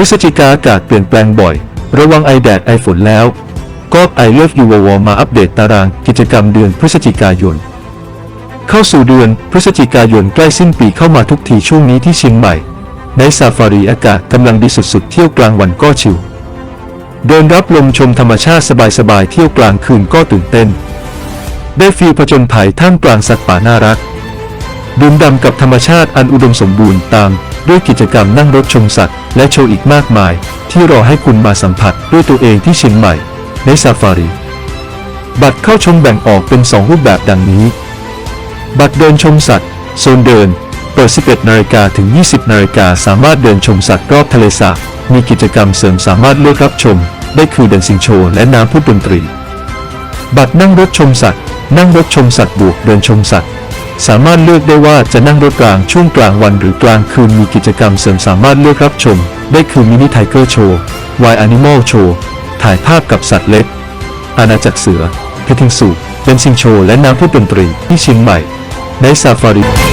พฤศจิกาอากาศเปลี่ยนแปลงบ่อย ระวังไอแดดไอฝนแล้ว ก็ไอเลิฟยูววมาอัปเดตตารางกิจกรรมเดือนพฤศจิกายน เข้าสู่เดือนพฤศจิกายนใกล้สิ้นปีเข้ามาทุกทีช่วงนี้ที่เชียงใหม่ ในซาฟารีอากาศกำลังดีสุดๆ เที่ยวกลางวันก็ชิลเดินรับลมชมธรรมชาติสบายๆเที่ยวกลางคืนก็ตื่นเต้น ได้ฟีลผจญภัยท่ามกลางสัตว์ป่าน่ารักดื่มด่ำกับธรรมชาติอันอุดมสมบูรณ์ตาม ด้วยกิจกรรมนั่งรถชมสัตว์ และโชว์อีกมากมาย ที่รอให้คุณมาสัมผัสด้วยตัวเองที่เชียงใหม่ ในซาฟารี บัตรเข้าชมแบ่งออกเป็น 2 รูปแบบดังนี้ บัตรเดินชมสัตว์ โซนเดิน เปิด 11 นาฬิกาถึง 20 นาฬิกาสามารถเดินชมสัตว์รอบทะเลสาบมีกิจกรรมเสริมสามารถเลือกรับชม ได้คือเดินซิงโชว์และน้ำพุดนตรี บัตรนั่งรถชมสัตว์ นั่งรถชมสัตว์บวกเดินชมสัตว์ สามารถเลือกได้ว่าจะนั่งรถกลางช่วงกลางวันหรือกลางคืนมีกิจกรรมเสริมสามารถเลือกรับชม ได้คือมินิไทเกอร์โชว์วายแอนิมอลโชว์ถ่ายภาพกับสัตว์เล็ก อาณาจักรเสือ เพทิงสูเดนซิงโชว์และน้ำพุดนตรีที่เชียงใหม่ ในซาฟารี